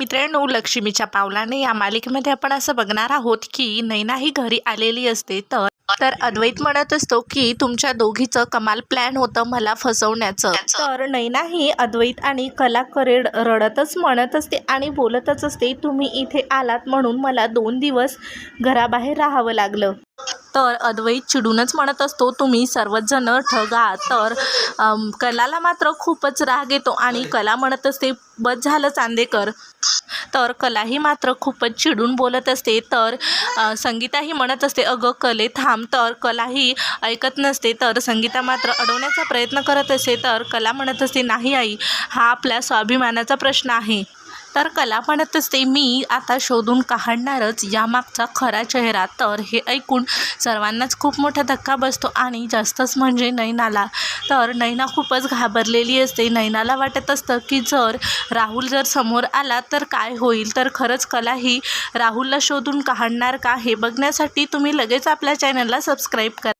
मित्रांनो लक्ष्मीच्या पावलाने या मालिकेमध्ये आपण असं बघणार आहोत की नैना ही घरी आलेली असते तर तर अद्वैत म्हणत असतो की तुमच्या दोघीचं कमाल प्लॅन होतं मला फसवण्याचं. तर नैना ही अद्वैत आणि कलाकडे रडतच म्हणत असते आणि बोलतच असते तुम्ही इथे आलात म्हणून मला दोन दिवस घराबाहेर राहावं लागलं. तर अद्वैत चिडूनच म्हणत असतो तुम्ही सर्वच जण ठगा तर अम, कलाला मात्र खूपच राग येतो आणि कला म्हणत असते बस झालं चांदेकर. तर कलाही मात्र खूपच चिडून बोलत असते. तर संगीताही म्हणत असते अगं कले थांब. तर कलाही ऐकत नसते. तर संगीता मात्र अडवण्याचा प्रयत्न करत असते तर कला म्हणत असते नाही आई हा आपल्या स्वाभिमानाचा प्रश्न आहे. तर कला म्हणत असते मी आता शोधून काढणारच यामागचा खरा चेहरा. तर हे ऐकून सर्वांनाच खूप मोठा धक्का बसतो आणि जास्तच म्हणजे नैनाला. तर नैना खूपच घाबरलेली असते. नैनाला वाटत असतं की जर राहुल जर समोर आला तर काय होईल? तर खरंच कला ही राहुलला शोधून काढणार का? हे बघण्यासाठी तुम्ही लगेच आपल्या चॅनलला सबस्क्राईब करा.